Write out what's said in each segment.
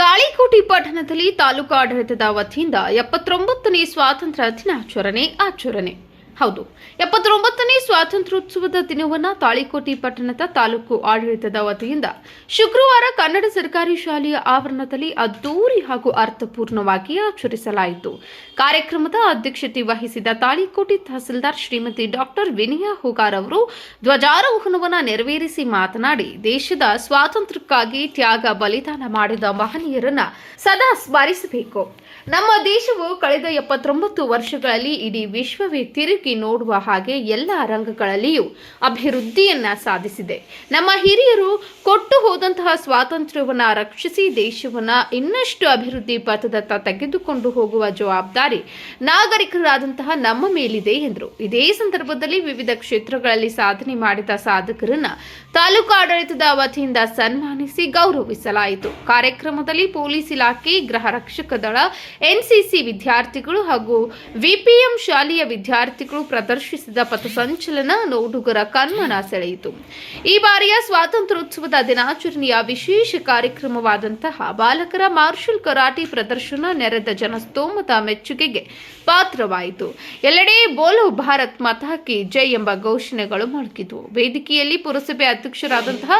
ತಾಳಿಕೋಟೆ ಪಟ್ಟಣದಲ್ಲಿ ತಾಲೂಕು ಆಡಳಿತದ ವತಿಯಿಂದ ಎಪ್ಪತ್ತೊಂಬತ್ತನೇ ಸ್ವಾತಂತ್ರ್ಯ ದಿನಾಚರಣೆ ಆಚರಣೆ. ಹೌದು. ಎಪ್ಪತ್ತೊಂಬತ್ತನೇ ಸ್ವಾತಂತ್ರ್ಯೋತ್ಸವದ ದಿನವನ್ನ ತಾಳಿಕೋಟಿ ಪಟ್ಟಣದ ತಾಲೂಕು ಆಡಳಿತದ ವತಿಯಿಂದ ಶುಕ್ರವಾರ ಕನ್ನಡ ಸರ್ಕಾರಿ ಶಾಲೆಯ ಆವರಣದಲ್ಲಿ ಅದ್ದೂರಿ ಹಾಗೂ ಅರ್ಥಪೂರ್ಣವಾಗಿ ಆಚರಿಸಲಾಯಿತು. ಕಾರ್ಯಕ್ರಮದ ಅಧ್ಯಕ್ಷತೆ ವಹಿಸಿದ ತಾಳಿಕೋಟಿ ತಹಸೀಲ್ದಾರ್ ಶ್ರೀಮತಿ ಡಾಕ್ಟರ್ ವಿನಯ ಹುಗಾರ್ ಅವರು ಧ್ವಜಾರೋಹಣವನ್ನು ನೆರವೇರಿಸಿ ಮಾತನಾಡಿ, ದೇಶದ ಸ್ವಾತಂತ್ರ್ಯಕ್ಕಾಗಿ ತ್ಯಾಗ ಬಲಿದಾನ ಮಾಡಿದ ಮಹನೀಯರನ್ನ ಸದಾ ಸ್ಮರಿಸಬೇಕು. ನಮ್ಮ ದೇಶವು ಕಳೆದ ಎಪ್ಪತ್ತೊಂಬತ್ತು ವರ್ಷಗಳಲ್ಲಿ ಇಡೀ ವಿಶ್ವವೇ ತಿರುಗಿ ನೋಡುವ ಹಾಗೆ ಎಲ್ಲ ರಂಗಗಳಲ್ಲಿಯೂ ಅಭಿವೃದ್ಧಿಯನ್ನ ಸಾಧಿಸಿದೆ. ನಮ್ಮ ಹಿರಿಯರು ಕೊಟ್ಟು ಹೋದಂತಹ ಸ್ವಾತಂತ್ರ್ಯವನ್ನು ರಕ್ಷಿಸಿ ದೇಶವನ್ನ ಇನ್ನಷ್ಟು ಅಭಿವೃದ್ಧಿ ಪಥದತ್ತ ತೆಗೆದುಕೊಂಡು ಹೋಗುವ ಜವಾಬ್ದಾರಿ ನಾಗರಿಕರಾದಂತಹ ನಮ್ಮ ಮೇಲಿದೆ ಎಂದರು. ಇದೇ ಸಂದರ್ಭದಲ್ಲಿ ವಿವಿಧ ಕ್ಷೇತ್ರಗಳಲ್ಲಿ ಸಾಧನೆ ಮಾಡಿದ ಸಾಧಕರನ್ನ ತಾಲೂಕು ಆಡಳಿತದ ವತಿಯಿಂದ ಸನ್ಮಾನಿಸಿ ಗೌರವಿಸಲಾಯಿತು. ಕಾರ್ಯಕ್ರಮದಲ್ಲಿ ಪೊಲೀಸ್ ಇಲಾಖೆ, ಗೃಹ ರಕ್ಷಕ ದಳ, ಎನ್ಸಿಸಿ ವಿದ್ಯಾರ್ಥಿಗಳು ಹಾಗೂ ವಿಪಿಎಂ ಶಾಲೆಯ ವಿದ್ಯಾರ್ಥಿಗಳು ಪ್ರದರ್ಶಿಸಿದ ಪಥಸಂಚಲನ ನೋಡುಗರ ಕಣ್ಮನ ಸೆಳೆಯಿತು. ಈ ಬಾರಿಯ ಸ್ವಾತಂತ್ರ್ಯೋತ್ಸವದ ದಿನಾಚರಣೆಯ ವಿಶೇಷ ಕಾರ್ಯಕ್ರಮವಾದಂತಹ ಬಾಲಕರ ಮಾರ್ಷಲ್ ಕರಾಟೆ ಪ್ರದರ್ಶನ ನೆರೆದ ಜನಸ್ತೋಮದ ಮೆಚ್ಚುಗೆಗೆ ಪಾತ್ರವಾಯಿತು. ಎಲ್ಲೆಡೆ ಬೋಲೋ ಭಾರತ್ ಮಾತಾ ಕಿ ಜೈ ಎಂಬ ಘೋಷಣೆಗಳು ಮೊಳಗಿದ್ವು ವೇದಿಕೆಯಲ್ಲಿ ಪುರಸಭೆ ಅಧ್ಯಕ್ಷರಾದಂತಹ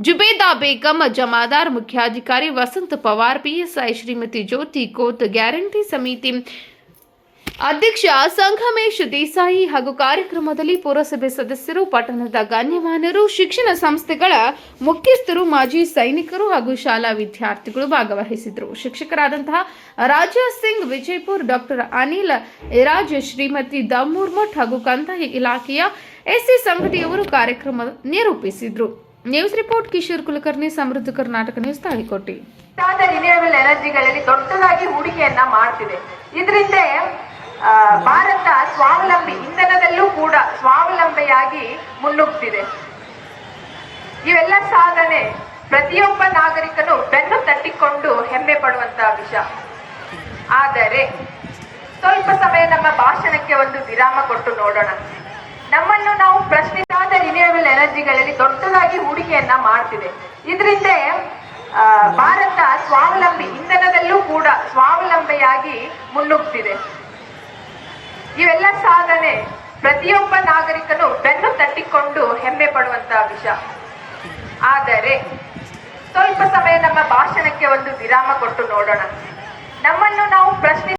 ಜುಬೇದಾ ಬೇಗಂ, ಜಮಾದಾರ್ ಮುಖ್ಯಾಧಿಕಾರಿ ವಸಂತ ಪವಾರ್, ಪಿಎಸ್ಐ ಶ್ರೀಮತಿ ಜ್ಯೋತಿ ಕೋತ್, ಗ್ಯಾರಂಟಿ ಸಮಿತಿ ಅಧ್ಯಕ್ಷ ಸಂಘಮೇಶ್ ದೇಸಾಯಿ ಹಾಗೂ ಕಾರ್ಯಕ್ರಮದಲ್ಲಿ ಪುರಸಭೆ ಸದಸ್ಯರು, ಪಟ್ಟಣದ ಗಣ್ಯಮಾನ್ಯರು, ಶಿಕ್ಷಣ ಸಂಸ್ಥೆಗಳ ಮುಖ್ಯಸ್ಥರು, ಮಾಜಿ ಸೈನಿಕರು ಹಾಗೂ ಶಾಲಾ ವಿದ್ಯಾರ್ಥಿಗಳು ಭಾಗವಹಿಸಿದರು ಶಿಕ್ಷಕರಾದಂತಹ ರಾಜಾ ಸಿಂಗ್ ವಿಜಯಪುರ್, ಡಾಕ್ಟರ್ ಅನಿಲ್ ರಾಜ್, ಶ್ರೀಮತಿ ದಮ್ಮೂರ್ಮಠ್ ಹಾಗೂ ಕಂದಾಯ ಇಲಾಖೆಯ ಎಸ್ಸಿ ಸಂಘಟಿಯವರು ಕಾರ್ಯಕ್ರಮ ನಿರೂಪಿಸಿದ್ರು. News report, Kishore Kulkarni, Samruddha Karnataka news, Talikoti. ಎನರ್ಜಿಗಳಲ್ಲಿ ದೊಡ್ಡದಾಗಿ ಹೂಡಿಕೆಯನ್ನ ಮಾಡ್ತಿದೆ. ಇದರಿಂದ ಭಾರತ ಸ್ವಾವಲಂಬಿ ಇಂಧನದಲ್ಲೂ ಕೂಡ ಸ್ವಾವಲಂಬಿಯಾಗಿ ಮುನ್ನುಗ್ತಿದೆ. ಇವೆಲ್ಲ ಸಾಧನೆ ಪ್ರತಿಯೊಬ್ಬ ನಾಗರಿಕನು ಬೆನ್ನು ತಟ್ಟಿಕೊಂಡು ಹೆಮ್ಮೆ ಪಡುವಂತಹ ವಿಷಯ. ಆದರೆ ಸ್ವಲ್ಪ ಸಮಯ ನಮ್ಮ ಭಾಷಣಕ್ಕೆ ಒಂದು ವಿರಾಮ ಕೊಟ್ಟು ನೋಡೋಣ. ನಮ್ಮನ್ನು ನಾವು ಪ್ರಶ್ನಿಸಾದ ರಿನ್ಯೂಯಬಲ್ ಎನರ್ಜಿಗಳಲ್ಲಿ ದೊಡ್ಡದಾಗಿ ಹೂಡಿಕೆಯನ್ನ ಮಾಡ್ತಿದೆ. ಇದರಿಂದ ಭಾರತ ಸ್ವಾವಲಂಬಿ ಇಂಧನದಲ್ಲೂ ಕೂಡ ಸ್ವಾವಲಂಬಿಯಾಗಿ ಮುನ್ನುಗ್ತಿದೆ. ಇವೆಲ್ಲ ಸಾಧನೆ ಪ್ರತಿಯೊಬ್ಬ ನಾಗರಿಕನು ಬೆನ್ನು ತಟ್ಟಿಕೊಂಡು ಹೆಮ್ಮೆ ಪಡುವಂತಹ ವಿಷಯ ಆದರೆ, ಸ್ವಲ್ಪ ಸಮಯ ನಮ್ಮ ಭಾಷಣಕ್ಕೆ ಒಂದು ವಿರಾಮ ಕೊಟ್ಟು ನೋಡೋಣ. ನಮ್ಮನ್ನು ನಾವು ಪ್ರಶ್ನೆ